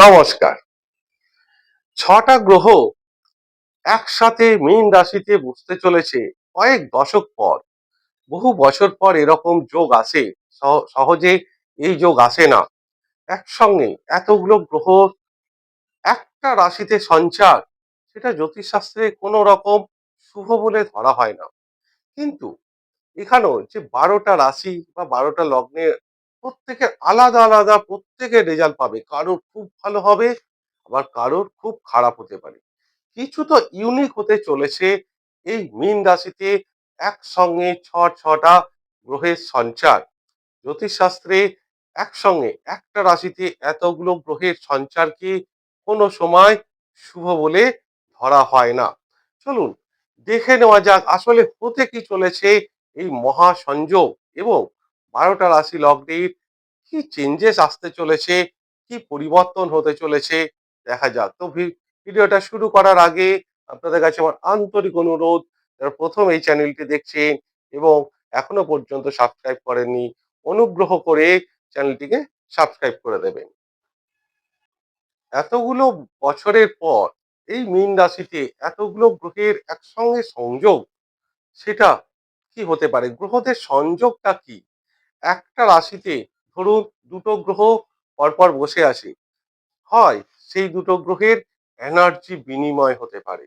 নমস্কার। ছটা গ্রহ একসাথে মীন রাশিতে বসতে চলেছে কয়েক দশক পর। বহু বছর পর এরকম যোগ আসে, সহ- সহজে এই যোগ আসে না। একসঙ্গে এতগুলো গ্রহ, একটা রাশিতে সঞ্চার, সেটা জ্যোতিষশাস্ত্রে কোনো রকম শুভ বলে ধরা হয় না। কিন্তু এখানেও যে বারোটা রাশি বা বারোটা লগ্নে প্রত্যেকের আলাদা আলাদা, প্রত্যেকের রেজাল্ট পাবে। কারোর খুব ভালো হবে, আবার কারোর খুব খারাপ হতে পারে। কিছু তো ইউনিক হতে চলেছে এই মীন রাশিতে একসঙ্গে ছ, ছটা গ্রহের সঞ্চার। জ্যোতিষশাস্ত্রে একসঙ্গে একটা রাশিতে এতগুলো গ্রহের সঞ্চারকে কোনো সময় শুভ বলে ধরা হয় না। চলুন, দেখে নেওয়া যাক আসলে হতে কি চলেছে এই মহা সংযোগ এবং বারোটা রাশি লগ্নের কি চেঞ্জেস আসতে চলেছে? কি পরিবর্তন হতে চলেছে? দেখা যাক। তো ভিডিওটা শুরু করার আগে আপনাদের কাছে আমার আন্তরিক অনুরোধ, যারা প্রথম এই চ্যানেলটি দেখছেন এবং এখনও পর্যন্ত সাবস্ক্রাইব করেননি, অনুগ্রহ করে চ্যানেলটিকে সাবস্ক্রাইব করে দেবেন। এতগুলো বছরের পর এই মীন রাশিতে এতগুলো গ্রহের একসঙ্গে সংযোগ, সেটা কি হতে পারে? গ্রহদের সংযোগটা কি? একটা রাশিতে ধরুন দুটো গ্রহ পরপর বসে আছে, হয় সেই দুটো গ্রহের এনার্জি বিনিময় হতে পারে।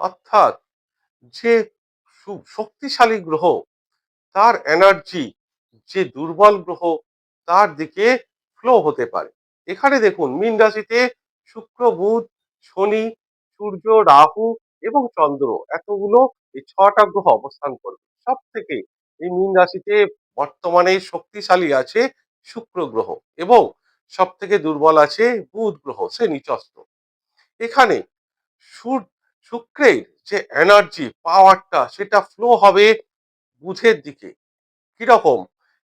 অর্থাৎ যে শক্তিশালী গ্রহ, তার এনার্জি যে দুর্বল গ্রহ, তার দিকে ফ্লো হতে পারে। এখানে দেখুন, মীন রাশিতে শুক্র, বুধ, শনি, সূর্য, রাহু এবং চন্দ্র, এতগুলো এই ছটা গ্রহ অবস্থান করবে। সব থেকে এই মীন রাশিতে বর্তমানে শক্তিশালী আছে শুক্র গ্রহ এবং সব থেকে দুর্বল আছে বুধ গ্রহ, সে নিচস্ত এখানে শুক্রের যে এনার্জি পাওয়ারটা সেটা ফ্লো হবে বুধের দিকে। কীরকম?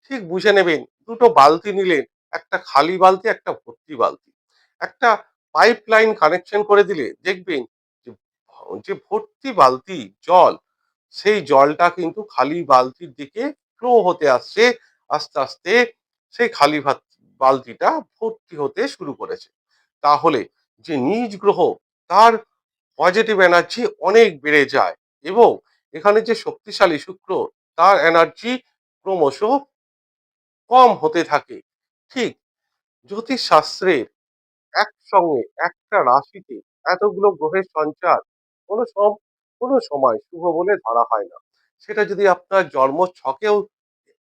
ঠিক বুঝে নেবেন, দুটো বালতি নিলেন, একটা খালি বালতি, একটা ভর্তি বালতি। একটা পাইপ লাইন কানেকশন করে দিলে দেখবেন যে ভর্তি বালতি, জল, সেই জলটা কিন্তু খালি বালতির দিকে ফ্লো হতে আসছে, আস্তে আস্তে সেই খালি ভাত- বালতিটা ভর্তি হতে শুরু করেছে। তাহলে যে নিজ গ্রহ, তার পজিটিভ এনার্জি অনেক বেড়ে যায় এবং এখানে যে শক্তিশালী শুক্র, তার এনার্জি ক্রমশ কম হতে থাকে। ঠিক জ্যোতিষ শাস্ত্রের একসঙ্গে একটা রাশিতে এতগুলো গ্রহের সঞ্চার কোনো সম, কোনো সময় শুভ বলে ধরা হয় না। সেটা যদি আপনার জন্ম ছকেও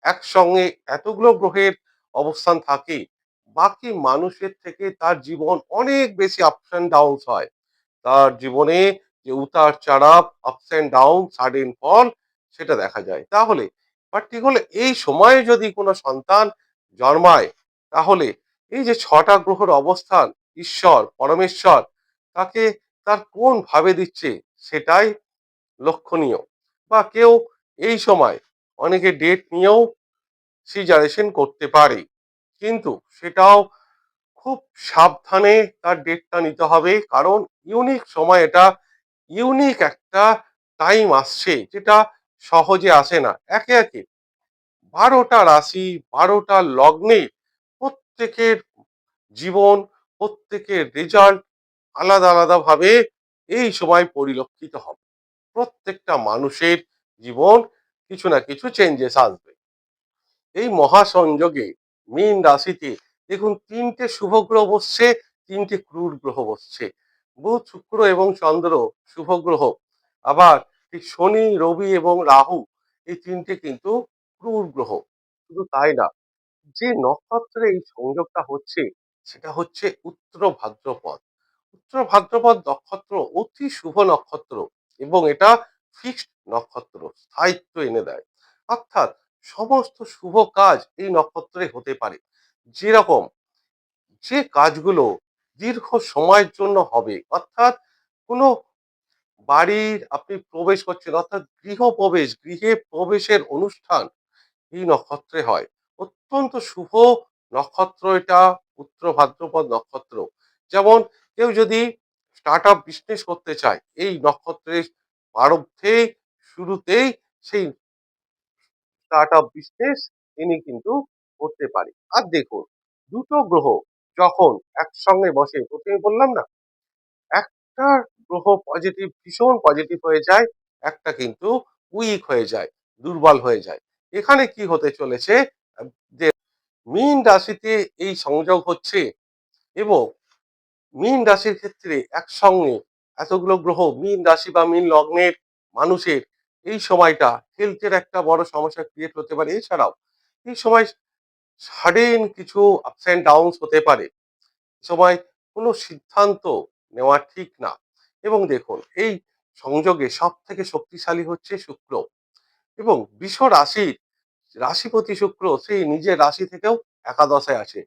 একসঙ্গে এতগুলো গ্রহের অবস্থান থাকে, বাকি মানুষের থেকে তার জীবন অনেক বেশি আপস অ্যান্ড ডাউনস হয়। তার জীবনে যে উতার চড়াপ ups and down sudden fall সেটা দেখা যায়। তাহলে পার্টিকুলার এই সময়ে যদি কোনো সন্তান জন্মায়, তাহলে এই যে ছটা গ্রহের অবস্থান, ঈশ্বর, পরমেশ্বর, তাকে তার কোন ভাবে দিচ্ছে সেটাই লক্ষণীয়। বা কেউ এই সময় অনেকে ডেট নিয়েও সিজারেশন করতে পারে। কিন্তু সেটাও খুব সাবধানে তার ডেটটা নিতে হবে, কারণ ইউনিক সময় এটা ইউনিক একটা টাইম আসছে যেটা সহজে আসে না। একে একে বারোটা রাশি, বারোটা লগ্নে প্রত্যেকের জীবন, প্রত্যেকের রেজাল্ট আলাদা আলাদাভাবে এই সময় পরিলক্ষিত হবে। প্রত্যেকটা মানুষের জীবন কিছু না কিছু চেঞ্জেস আসবে। এই মহাসংযোগে মীন রাশিতে দেখুন তিনটে শুভ গ্রহ বসছে, তিনটে ক্রূর গ্রহ বসছে। বুধ, শুক্র এবং চন্দ্র শুভ গ্রহ। আবার শনি, রবি এবং রাহু এই তিনটে কিন্তু ক্রূর গ্রহ। শুধু তাই না, যে নক্ষত্রে এই সংযোগটা হচ্ছে সেটা হচ্ছে উত্তর ভাদ্রপদ। উত্তর ভাদ্রপদ নক্ষত্র অতি শুভ নক্ষত্র। এবং এটা ফিক্সড নক্ষত্র, স্থায়িত্ব এনে দেয়। অর্থাৎ সমস্ত শুভ কাজ এই নক্ষত্রে হতে পারে। যেরকম যে কাজগুলো দীর্ঘ সময়ের জন্য হবে, অর্থাৎ কোনো বাড়ির আপনি প্রবেশ করছেন, অর্থাৎ গৃহপ্রবেশ গৃহে প্রবেশের অনুষ্ঠান এই নক্ষত্রে হয়। অত্যন্ত শুভ নক্ষত্র এটা উত্তর ভাদ্রপদ নক্ষত্র। যেমন কেউ যদি স্টার্ট আপ বিজনেস করতে চায়, এই নক্ষত্রের প্রারব্ধে শুরুতেই সেই স্টার্ট আপ বিজনেস তিনি কিন্তু করতে পারে। আর দেখুন, দুটো গ্রহ যখন একসঙ্গে বসে, প্রথমে বললাম না, একটা গ্রহ পজিটিভ ভীষণ পজিটিভ হয়ে যায়, একটা কিন্তু উইক হয়ে যায়, দুর্বল হয়ে যায়। এখানে কি হতে চলেছে, যে মীন রাশিতে এই সংযোগ হচ্ছে এবং মীন রাশির ক্ষেত্রে একসঙ্গে এতগুলো গ্রহ, মীন রাশি বা মীন লগ্নের মানুষের এই সময়টা হেলথের একটা বড় সমস্যা ক্রিয়েট হতে পারে। এছাড়াও এই সময় সাডেন কিছু আপস অ্যান্ড ডাউনস হতে পারে। সময় কোনো সিদ্ধান্ত নেওয়া ঠিক না। এবং দেখুন, এই সংযোগে সব থেকে শক্তিশালী হচ্ছে শুক্র। এবং বিশ্ব রাশির রাশিপতি শুক্র সেই নিজের রাশি থেকেও একাদশে আছে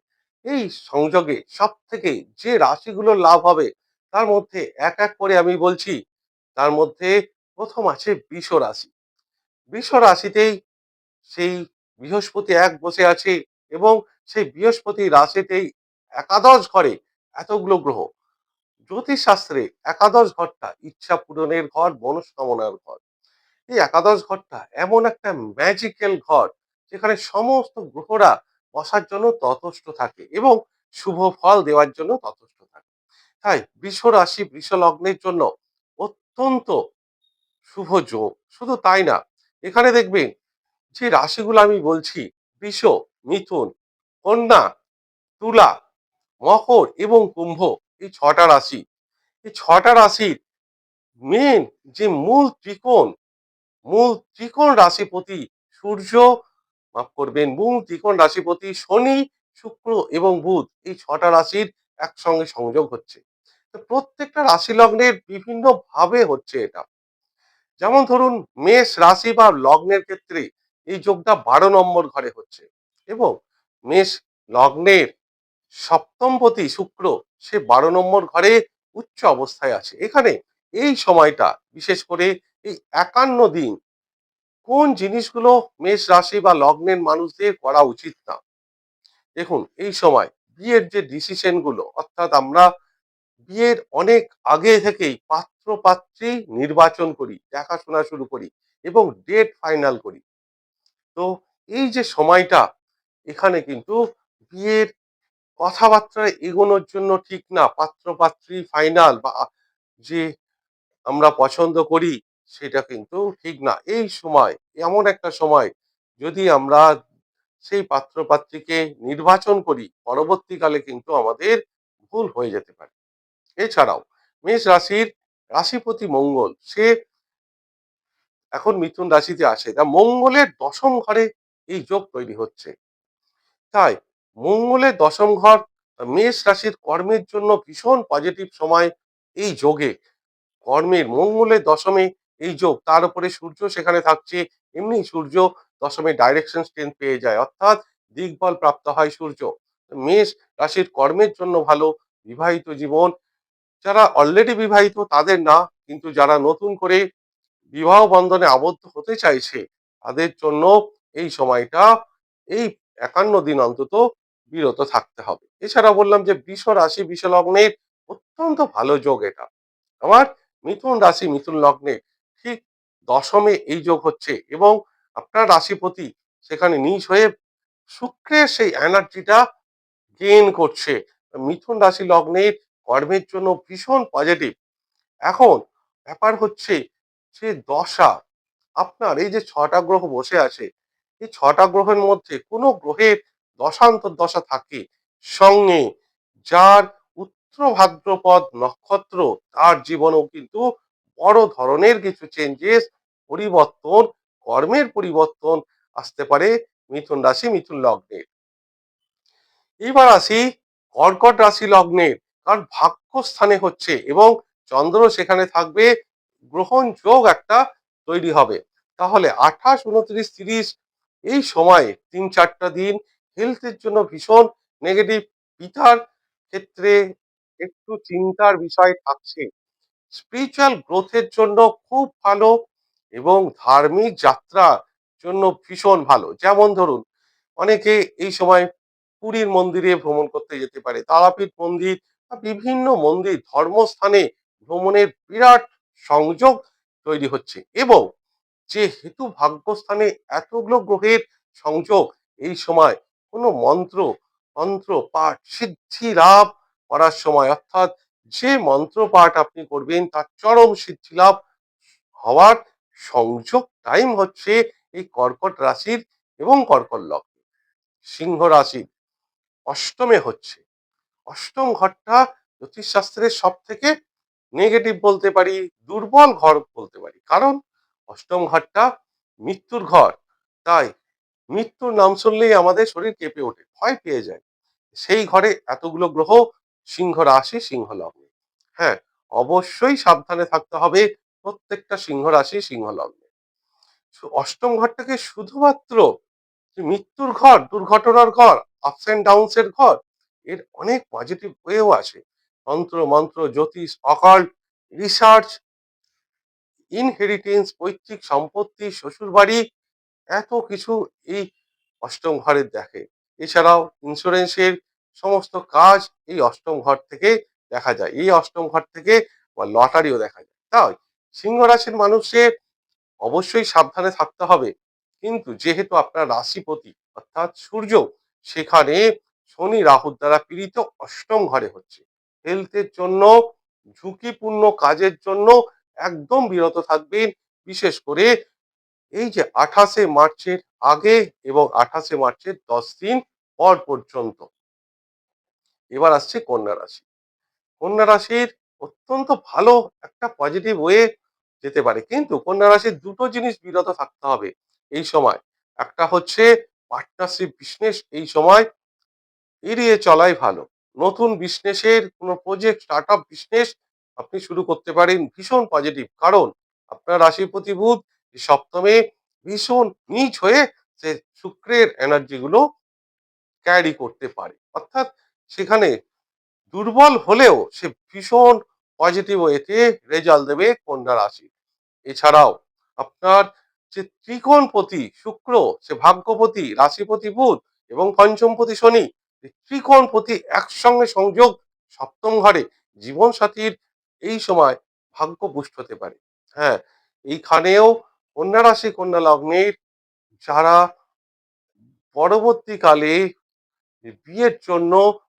এই সংযোগে সব থেকে যে রাশিগুলোর লাভ হবে, তার মধ্যে এক এক করে আমি বলছি। তার মধ্যে প্রথম আছে বৃষ রাশি। বৃষ রাশিতেই সেই বৃহস্পতি এক বসে আছে এবং সেই বৃহস্পতি রাশিতেই একাদশ ঘরে এতগুলো গ্রহ। জ্যোতিষ শাস্ত্রে একাদশ ঘরটা ইচ্ছা পূরণের ঘর, মনস্কামনার ঘর। এই একাদশ ঘরটা এমন একটা ম্যাজিক্যাল ঘর, যেখানে সমস্ত গ্রহরা বসার জন্য ততস্থ থাকে এবং শুভ ফল দেওয়ার জন্য ততস্থ থাকে। তাই বৃষ রাশি, বৃষ লগ্নের জন্য অত্যন্ত শুভ যোগ। শুধু তাই না, এখানে দেখবেন যে রাশিগুলো আমি বলছি, বৃষ, মিথুন, কন্যা, তুলা, মকর এবং কুম্ভ, এই ছটা রাশি, এই ছটা রাশির মেন যে মূল ত্রিকোণ মূল ত্রিকোণ রাশিপতি সূর্য মাফ করবেন, মূল ত্রিকোণ রাশিপতি শনি, শুক্র এবং বুধ এই ছটা রাশির একসঙ্গে সংযোগ হচ্ছে। তো প্রত্যেকটা রাশি লগ্নের বিভিন্ন ভাবে হচ্ছে এটা। যেমন ধরুন, মেষ রাশি বা লগ্নের ক্ষেত্রে এই যোগটা বারো নম্বর ঘরে হচ্ছে এবং মেষ লগ্নের সপ্তমপতি শুক্র সে বারো নম্বর ঘরে উচ্চ অবস্থায় আছে। এখানে এই সময়টা বিশেষ করে এই একান্ন দিন কোন জিনিসগুলো মেষ রাশি বা লগ্নের মানুষদের করা উচিত না? দেখুন, এই সময় বিয়ের যে ডিসিশনগুলো, অর্থাৎ আমরা বিয়ের অনেক আগে থেকেই পাত্র পাত্রী নির্বাচন করি, দেখাশোনা শুরু করি এবং ডেট ফাইনাল করি। তো এই যে সময়টা, এখানে কিন্তু বিয়ের কথাবার্তা এগোনোর জন্য ঠিক না। পাত্র পাত্রী ফাইনাল বা যে আমরা পছন্দ করি সেটা কিন্তু ঠিক না। এই সময়, এমন একটা সময় যদি আমরা সেই পাত্র পাত্রীকে নির্বাচন করি, পরবর্তীকালে কিন্তু আমাদের ভুল হয়ে যেতে পারে। এছাড়াও মেষ রাশির রাশিপতি মঙ্গল, সে এখন মিথুন রাশিতে আসে। তা মঙ্গলের দশম ঘরে এই যোগ তৈরি হচ্ছে। তাই মঙ্গলের দশম ঘর মেষ রাশির কর্মের জন্য ভীষণ পজিটিভ সময় এই যোগে। কর্মের মঙ্গলের দশমে এই যোগ, তার উপরে সূর্য সেখানে থাকছে, এমনি সূর্য দশমে ডাইরেকশন স্ট্রেন্থ পেয়ে যায়, অর্থাৎ দিকবল প্রাপ্ত হয় সূর্য। মেষ রাশির কর্মের জন্য ভালো, বিবাহিত জীবন, যারা অলরেডি বিবাহিত তাদের না, কিন্তু যারা নতুন করে বিবাহ বন্ধনে আবদ্ধ হতে চাইছে, তাদের জন্য এই সময়টা, এই একান্ন দিন অন্তত বিরত থাকতে হবে। এছাড়া বললাম যে বৃষ রাশি, বৃষ লগ্নের অত্যন্ত ভালো যোগ এটা। আমার মিথুন রাশি, মিথুন লগ্নে দশমে এই যোগ হচ্ছে এবং আপনার রাশিপতি সেখানে নিজ হয়ে শুক্রের সেই এনার্জিটা গেইন করছে। মিথুন রাশি লগ্নের কর্মের জন্য ভীষণ পজিটিভ এখন ব্যাপার হচ্ছে যে দশা, আপনার এই যে ছটা গ্রহ বসে আছে, এই ছটা গ্রহের মধ্যে কোনো গ্রহের দশান্তর দশা থাকে। সঙ্গে যার উত্তর ভাদ্রপদ নক্ষত্র, তার জীবনেও কিন্তু বড় ধরনের কিছু চেঞ্জেস পরিবর্তন, কর্মের পরিবর্তন আসতে পারে মিথুন রাশি, মিথুন লগ্নের। এইবার আসি কর্কট রাশি লগ্নের, কারণ ভাগ্যস্থানে হচ্ছে এবং চন্দ্র সেখানে থাকবে, গ্রহণ যোগ একটা তৈরি হবে। তাহলে আঠাশ, উনত্রিশ, তিরিশ এই সময়ে তিন চারটা দিন হেলথের জন্য ভীষণ নেগেটিভ পিতার ক্ষেত্রে একটু চিন্তার বিষয় থাকছে। স্পিরিচুয়াল গ্রোথের জন্য খুব ভালো এবং ধার্মিক যাত্রার জন্য ভীষণ ভালো। যেমন ধরুন, অনেকে এই সময় পুরীর মন্দিরে ভ্রমণ করতে যেতে পারে। তারাপীঠ মন্দির বিভিন্ন মন্দির ধর্মস্থানে ভ্রমণের বিরাট সংযোগ তৈরি হচ্ছে এবং যেহেতু ভাগ্যস্থানে এতগুলো গ্রহের সংযোগ, এই সময় কোনো মন্ত্র মন্ত্র পাঠ সিদ্ধি লাভ করার সময়, অর্থাৎ যে মন্ত্র পাঠ আপনি করবেন, তার চরম সিদ্ধি লাভ হওয়ার সংযোগ টাইম হচ্ছে এই কর্কট রাশির এবং কর্কট লগ্ন সিংহ রাশি অষ্টমে হচ্ছে। অষ্টম ঘরটা জ্যোতিষশাস্ত্রের সব থেকে নেগেটিভ বলতে পারি, দুর্বল ঘর বলতে পারি। কারণ অষ্টম ঘরটা মৃত্যুর ঘর। তাই মৃত্যুর নাম শুনলেই আমাদের শরীর কেঁপে ওঠে, ভয় পেয়ে যায়। সেই ঘরে এতগুলো গ্রহ, সিংহ রাশি, সিংহ লগ্নে। হ্যাঁ অবশ্যই সাবধানে থাকতে হবে প্রত্যেকটা সিংহ রাশি সিংহ লগ্নে অষ্টম ঘরটাকে শুধুমাত্র মৃত্যুর ঘর, দুর্ঘটনার ঘর আপস এন্ড ডাউনস এর ঘর, এর অনেক পজিটিভ ওয়েও আছে। তন্ত্র, মন্ত্র, জ্যোতিষ অকাল্ট রিসার্চ ইনহেরিটেন্স পৈতৃক সম্পত্তি শ্বশুর বাড়ি এত কিছু এই অষ্টম ঘরের দেখে। এছাড়াও ইন্স্যুরেন্সের সমস্ত কাজ এই অষ্টম ঘর থেকে দেখা যায়। এই অষ্টম ঘর থেকে বা লটারিও দেখা যায়। তাই সিংহ রাশির মানুষের অবশ্যই সাবধানে থাকতে হবে। কিন্তু যেহেতু আপনার রাশিপতি অর্থাৎ সূর্য, সেখানে শনি রাহুর দ্বারা পীড়িত অষ্টম ঘরে হচ্ছে। হেলথের জন্য, ঝুঁকিপূর্ণ কাজের জন্য একদম বিরত থাকবেন। বিশেষ করে এই যে আঠাশে মার্চের আগে এবং আঠাশে মার্চের দশ দিন পর পর্যন্ত। এবার আসছে কন্যা রাশি। কন্যা রাশির অত্যন্ত ভালো একটা পজিটিভ ওয়ে যেতে পারে। কিন্তু কন্যা রাশির দুটো জিনিস বিরত থাকতে হবে এই সময়। একটা হচ্ছে পার্টনারশিপ বিজনেস এই সময় এড়িয়ে চলাই ভালো। নতুন বিজনেসের কোনো প্রজেক্ট স্টার্ট আপ বিজনেস আপনি শুরু করতে পারেন ভীষণ পজিটিভ কারণ আপনার রাশিপতি বুধ সপ্তমে ভীষণ নিচ হয়ে সে শুক্রের এনার্জিগুলো ক্যারি করতে পারে। অর্থাৎ সেখানে দুর্বল হলেও সে ভীষণ পজিটিভ ওয়েতে রেজাল্ট দেবে কন্যা রাশি। এছাড়াও আপনার যে ত্রিকোণপতি শুক্র, সে ভাগ্যপতি, রাশিপতি বুধ এবং পঞ্চমপতি শনি ত্রিকোণপতি একসঙ্গে সংযোগ সপ্তম ঘরে জীবন সাথীর এই সময় ভাগ্য বুস্ট হতে পারে। হ্যাঁ এইখানেও কন্যা রাশি, কন্যা লগ্নের যারা পরবর্তীকালে বিয়ের জন্য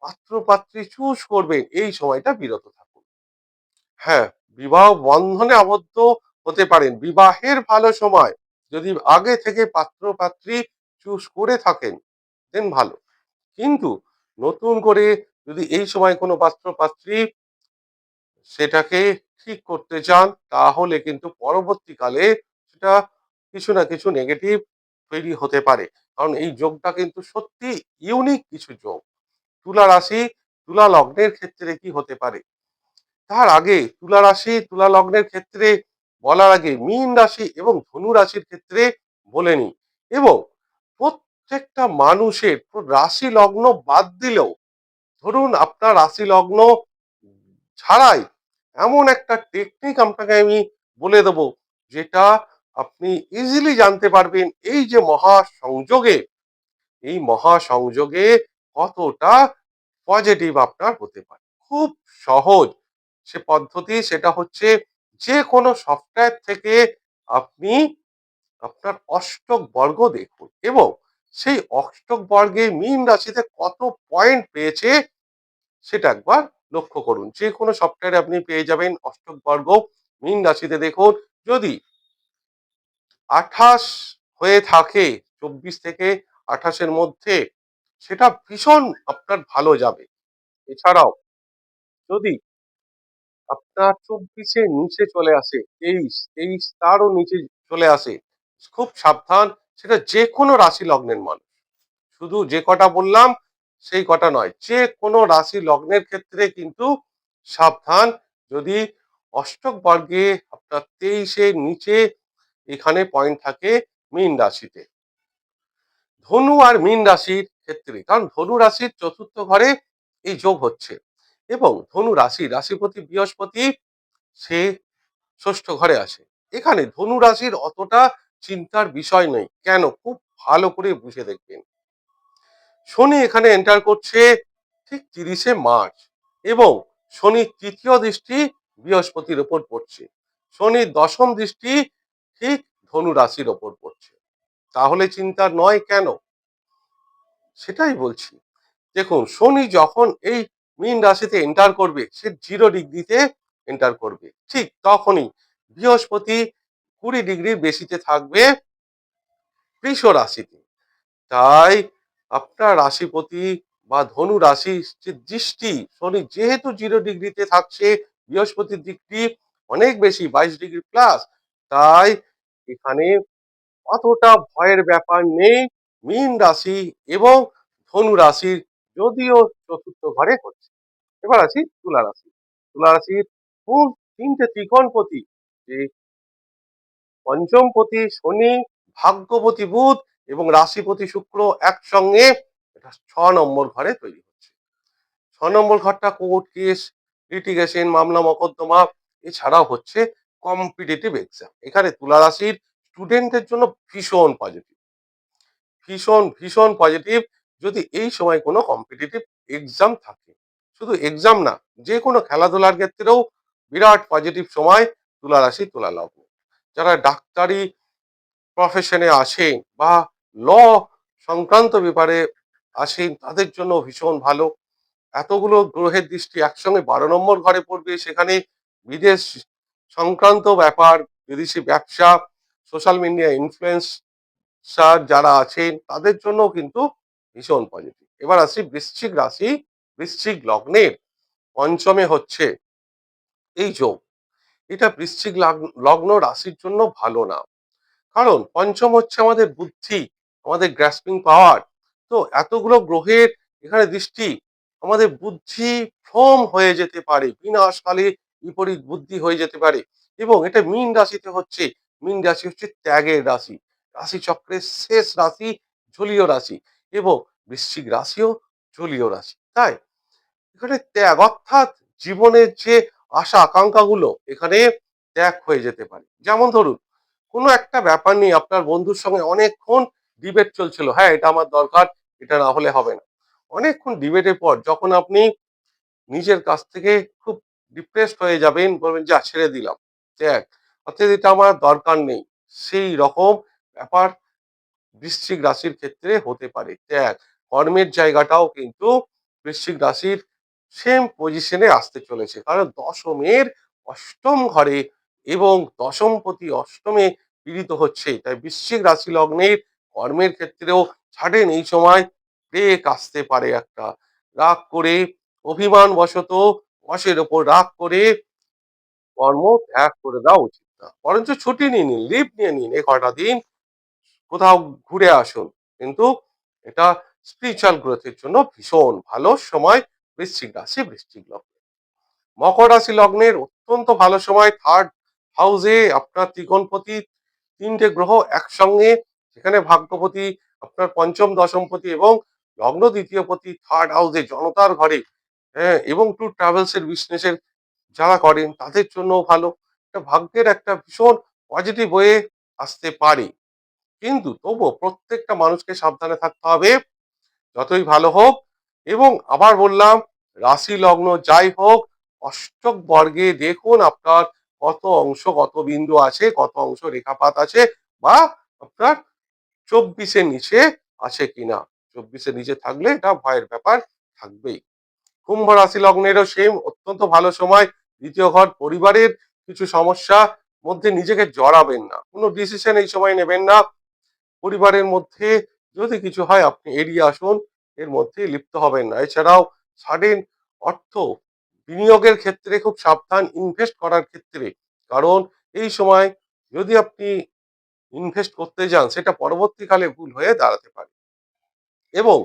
পাত্র পাত্রী চুজ করবেন, এই সময়টা বিরত থাকুন। হ্যাঁ বিবাহ বন্ধনে আবদ্ধ হতে পারেন, বিবাহের ভালো সময়। যদি আগে থেকে পাত্র পাত্রী চুজ করে থাকেন দেন ভালো। কিন্তু নতুন করে যদি এই সময় কোনো পাত্র পাত্রী সেটাকে ঠিক করতে চান, তাহলে কিন্তু পরবর্তীকালে সেটা কিছু না কিছু নেগেটিভ তৈরি হতে পারে। কারণ এই যোগটা কিন্তু সত্যি ইউনিক কিছু যোগ। তুলা রাশি তুলা লগ্নের ক্ষেত্রে কি হতে পারে? তার আগে তুলা রাশি তুলা লগ্নের ক্ষেত্রে বলার আগে মীন রাশি এবং ধনু রাশির ক্ষেত্রে বলে নি এবং প্রত্যেকটা মানুষের রাশি লগ্ন বাদ দিলেও ধরুন আপনার রাশি লগ্ন ছাড়াই এমন একটা টেকনিক আপনাকে আমি বলে দেব, যেটা আপনি ইজিলি জানতে পারবেন এই যে মহা সংযোগে এই মহা সংযোগে কতটা পজিটিভ আপনার হতে পারে। খুব সহজ। সে পদ্ধতি সেটা হচ্ছে যে কোনো সফটওয়্যার থেকে আপনি আপনার অষ্টক বর্গ দেখুন এবং সেই অষ্টক বর্গে মিন রাশিতে কত পয়েন্ট পেয়েছে সেটা একবার লক্ষ্য করুন। যে কোনো সফটওয়্যারে আপনি পেয়ে যাবেন অষ্টক বর্গ মিন রাশিতে দেখুন। যদি আঠাশ হয়ে থাকে, চব্বিশ থেকে আঠাশের মধ্যে সেটা ভীষণ আপনার ভালো যাবে। এছাড়াও, যদি আপনার চব্বিশের নিচে চলে আসে, তেইশ তেইশ তারও নিচে চলে আসে, খুব সাবধান, সেটা যে কোনো রাশি লগ্নের মানুষ। শুধু যে কটা বললাম, সেই কটা নয় যে কোনো রাশি লগ্নের ক্ষেত্রে কিন্তু সাবধান। যদি অষ্টক বর্গে আপনার তেইশের নিচে এখানে পয়েন্ট থাকে, মীন রাশিতে। ধনু আর মীন রাশির ক্ষেত্রে। কারণ ধনু রাশির চতুর্থ ঘরে এই যোগ হচ্ছে এবং ধনু রাশি, রাশিপতি, বৃহস্পতি, সে ষষ্ঠ ঘরে আসে এখানে ধনু রাশির অতটা চিন্তার বিষয় নেই। কেন? খুব ভালো করে বুঝে দেখবেন। শনি এখানে এন্টার করছে ঠিক তিরিশে মার্চ এবং শনির তৃতীয় দৃষ্টি বৃহস্পতির ওপর পড়ছে। শনির দশম দৃষ্টি ঠিক ধনু রাশির ওপর পড়ছে। তাহলে চিন্তা নয় কেন? সেটাই বলছি। দেখুন শনি যখন এই মীন রাশিতে এন্টার করবে, সে জিরো ডিগ্রিতে এন্টার করবে। ঠিক তখনই বৃহস্পতি কুড়ি ডিগ্রির বেশিতে থাকবে বৃষ রাশিতে। তাই আপনার রাশিপতি বা ধনু রাশি যে দৃষ্টি, শনি যেহেতু জিরো ডিগ্রিতে থাকছে, বৃহস্পতির দিকটি অনেক বেশি, বাইশ ডিগ্রি প্লাস তাই এখানে অতটা ভয়ের ব্যাপার নেই। মীন রাশি এবং ধনু রাশির যদিও চতুর্থ ঘরে হচ্ছে। এবার আছি তুলা রাশি। তুলা রাশির মূল তিনটে ত্রিকোণপতি, যে পঞ্চমপতি শনি, ভাগ্যপতি বুধ এবং রাশিপতি শুক্র একসঙ্গে এটা ছ নম্বর ঘরে তৈরি হচ্ছে। ছ নম্বর ঘরটা কোর্ট কেস লিটিগেশন মামলা, মকদ্দমা এছাড়াও হচ্ছে কম্পিটিটিভ এক্সাম এখানে তুলা রাশির স্টুডেন্টদের জন্য ভীষণ পজিটিভ ভীষণ ভীষণ পজিটিভ যদি এই সময় কোনো কম্পিটিটিভ এক্সাম থাকে। শুধু এক্সাম না, যে কোনো খেলাধুলার ক্ষেত্রেও বিরাট পজিটিভ সময় তুলা রাশি, তুলা লগ্ন। যারা ডাক্তারি প্রফেশনে আসে বা ল সংক্রান্ত ব্যাপারে আসেন তাদের জন্য ভীষণ ভালো। এতগুলো গ্রহের দৃষ্টি একসঙ্গে বারো নম্বর ঘরে পড়বে, সেখানে বিদেশ সংক্রান্ত ব্যাপার, বিদেশি ব্যবসা সোশ্যাল মিডিয়া ইনফ্লুয়েন্সার যারা আছেন, তাদের জন্য কিন্তু ভীষণ পজিটিভ এবার আসি বৃশ্চিক রাশি, বৃশ্চিক লগ্নের পঞ্চমে হচ্ছে এই যোগ। এটা বৃশ্চিক লাগ- লগ্ন রাশির জন্য ভালো না। কারণ পঞ্চম হচ্ছে আমাদের বুদ্ধি, আমাদের গ্রাসপিং পাওয়ার তো এতগুলো গ্রহের এখানে দৃষ্টি, আমাদের বুদ্ধি ভ্রম হয়ে যেতে পারে, বিনাশকালে বিপরীত বুদ্ধি হয়ে যেতে পারে। এবং এটা মীন রাশিতে হচ্ছে, মীন রাশি হচ্ছে ত্যাগের রাশি। রাশি চক্রের শেষ রাশি জলীয় রাশি এবং বৃশ্চিক রাশিও জলীয় রাশি। তাই এখানে ত্যাগ অর্থাৎ জীবনের যে আশা আকাঙ্ক্ষাগুলো এখানে ত্যাগ হয়ে যেতে পারে। যেমন ধরুন, কোনো একটা ব্যাপার নিয়ে আপনার বন্ধুর সঙ্গে অনেকক্ষণ ডিবেট চলছিল হ্যাঁ এটা আমার দরকার, এটা না হলে হবে না। অনেকক্ষণ ডিবেটের পর যখন আপনি নিজের কাছ থেকে খুব ডিপ্রেসড হয়ে যাবেন, বলবেন, যা, ছেড়ে দিলাম, ত্যাগ। অর্থাৎ এটা আমার দরকার নেই। সেই রকম ব্যাপার। বৃশ্চিক রাশির ক্ষেত্রে হতে পারে। ত্যাগ। কর্মের জায়গাটাও কিন্তু বৃশ্চিক রাশির সেম পজিশনে আসতে চলেছে। কারণ দশমের অষ্টম ঘরে এবং দশমপতি অষ্টমে পীড়িত হচ্ছে। তাই বৃশ্চিক রাশি লগ্নের কর্মের ক্ষেত্রেও ছাড়েন এই সময় ব্রেক আসতে পারে একটা। রাগ করে অভিমান বশত বসের ওপর রাগ করে কর্ম ত্যাগ করে দেওয়া উচিত না। বরঞ্চ ছুটি নিয়ে নিন লিভ নিয়ে নিন। এই কটা দিন কোথাও ঘুরে আসুন। কিন্তু এটা স্পিরিচুয়াল গ্রোথের জন্য ভীষণ ভালো সময় বৃশ্চিক রাশি, বৃশ্চিক লগ্ন। মকর রাশি লগ্নের অত্যন্ত ভালো সময়। থার্ড হাউসে আপনার ত্রিকোণপতি, তিনটে গ্রহ একসঙ্গে সেখানে ভাগ্যপতি আপনার পঞ্চম, দশমপতি এবং লগ্ন দ্বিতীয় পতি থার্ড হাউসে জনতার ঘরে। হ্যাঁ এবং টু ট্রাভেলস এর বিজনেসের যারা করেন, তাদের জন্য ভালো। ভাগ্যের একটা ভীষণ পজিটিভ হয়ে আসতে পারে। কিন্তু তবুও প্রত্যেকটা মানুষকে সাবধানে থাকতে হবে, যতই ভালো হোক। এবং আবার বললাম রাশি লগ্ন যাই হোক, অষ্টক বর্গে দেখুন আপনার কত অংশ, কত বিন্দু আছে, কত অংশ রেখাপাত আছে, বা আপনার চব্বিশের নিচে আছে কিনা। চব্বিশের নিচে থাকলে এটা ভয়ের ব্যাপার থাকবেই। কুম্ভ রাশি লগ্নেরও সেম অত্যন্ত ভালো সময়। দ্বিতীয় ঘর, পরিবারের কিছু সমস্যা, মধ্যে নিজেকে জড়াবেন না। কোনো ডিসিশন এই সময় নেবেন না। পরিবারের মধ্যে যদি কিছু হয়, আপনি এড়িয়ে আসুন, এর মধ্যে লিপ্ত হবেন। না এছাড়াও সাডেন অর্থ বিনিয়োগের ক্ষেত্রে খুব সাবধান ইনভেস্ট করার ক্ষেত্রে। কারণ এই সময় যদি আপনি ইনভেস্ট করতে যান, সেটা পরবর্তীকালে ভুল হয়ে দাঁড়াতে পারে। এবং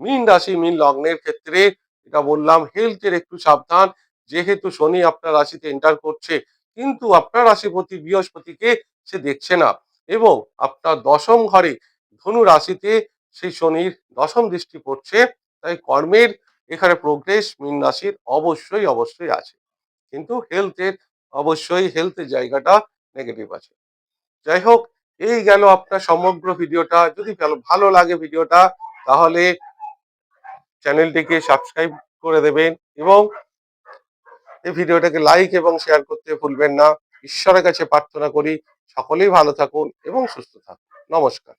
মিন রাশি, মিন লগ্নের ক্ষেত্রে এটা বললাম হেলথের একটু সাবধান। যেহেতু শনি আপনার রাশিতে এন্টার করছে, কিন্তু আপনার রাশিপতি বৃহস্পতিকে সে দেখছে না। এবং আপনার দশম ঘরে ধনু রাশিতে সেই শনির দশম দৃষ্টি পড়ছে, তাই কর্মের এখানে প্রোগ্রেস মীন রাশির অবশ্যই অবশ্যই আছে। কিন্তু হেলথের অবশ্যই হেলথের জায়গাটা নেগেটিভ আছে। যাই হোক, এই গেল আপনার সমগ্র ভিডিওটা যদি ভালো লাগে ভিডিওটা তাহলে চ্যানেলটিকে সাবস্ক্রাইব করে দেবেন এবং এই ভিডিওটাকে লাইক এবং শেয়ার করতে ভুলবেন না। ঈশ্বরের কাছে প্রার্থনা করি সকলেই ভালো থাকুন এবং সুস্থ থাকুন। নমস্কার।